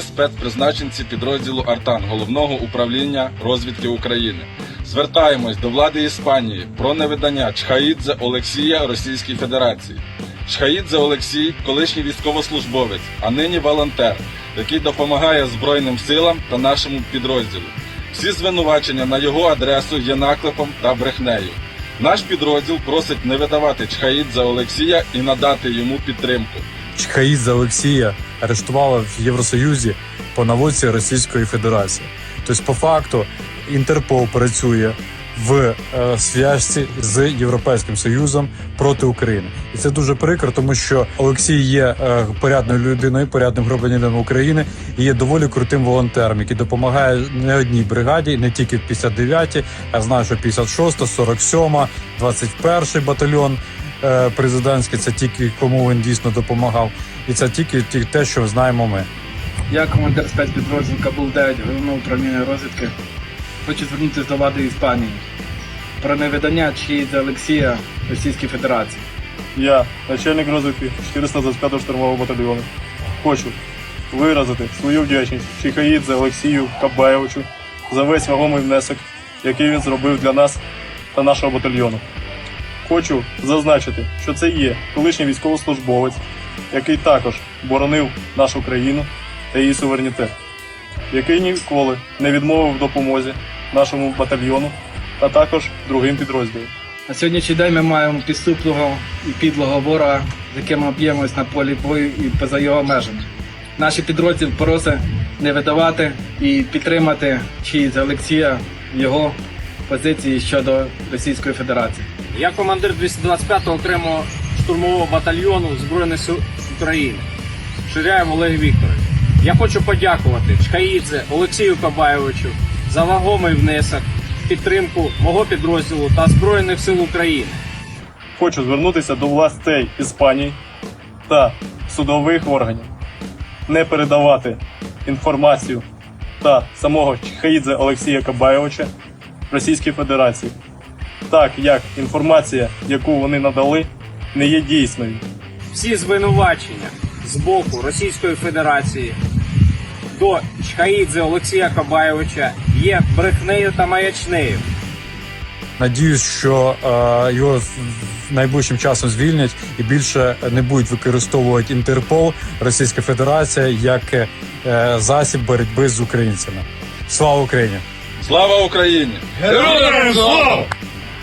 спецпризначенці підрозділу Артан головного управління розвідки України. Звертаємось до влади Іспанії про невидання Чхаїдзе Олексія Російській Федерації. Чхаїдзе Олексій, колишній військовослужбовець, а нині волонтер, який допомагає Збройним силам та нашому підрозділу. Всі звинувачення на його адресу є наклепом та брехнею. Наш підрозділ просить не видавати Чхаїдзе Олексія і надати йому підтримку. Чхаїдзе Олексія арештували в Євросоюзі по наводці Російської Федерації. Тобто, по факту, Інтерпол працює в е, зв'язці з Європейським Союзом проти України, і це дуже прикро, тому що Олексій є е, порядною людиною, порядним громадянином України і є доволі крутим волонтером, який допомагає не одній бригаді, не тільки в 59-й, а знаю, що 56-та, 47-та, 21-й батальйон е, президентський. Це тільки кому він дійсно допомагав, і це тільки ті- те, що знаємо ми. Я командир спецпідрозділу Кабул 9 головного управління розвідки. Хочу звернутися до влади Іспанії про невидання Чхаїдзе Олексія Російській Федерації. Я, начальник розвідки 425-го штурмового батальйону, хочу виразити свою вдячність Чіхаїдзе Олексію Кабаєвичу за весь вагомий внесок, який він зробив для нас та нашого батальйону. Хочу зазначити, що це є колишній військовослужбовець, який також боронив нашу країну та її суверенітет, який ніколи не відмовив в допомозі нашому батальйону та також другим підрозділам. На сьогоднішній день ми маємо підступного і підлого ворога, з яким ми б'ємось на полі бою і поза його межами. Наші підрозділ просить не видавати і підтримати Чхаїдзе Олексія його позиції щодо Російської Федерації. Я командир 225-го окремого штурмового батальйону Збройних сил України. Ширяєв Олег Вікторович. Я хочу подякувати Чхаїдзе Олексію Кабаєвичу за вагомий внесок, підтримку мого підрозділу та Збройних сил України. Хочу звернутися до властей Іспанії та судових органів не передавати інформацію та самого Чхаїдзе Олексія Кабаєвича Російській Федерації, так як інформація, яку вони надали, не є дійсною. Всі звинувачення з боку Російської Федерації до Чхаїдзе Олексія Кабаєвича є брехнею та маячнею. Надіюсь, що е, його найближчим часом звільнять і більше не будуть використовувати Інтерпол Російська Федерація як е, засіб боротьби з українцями. Слава Україні! Слава Україні!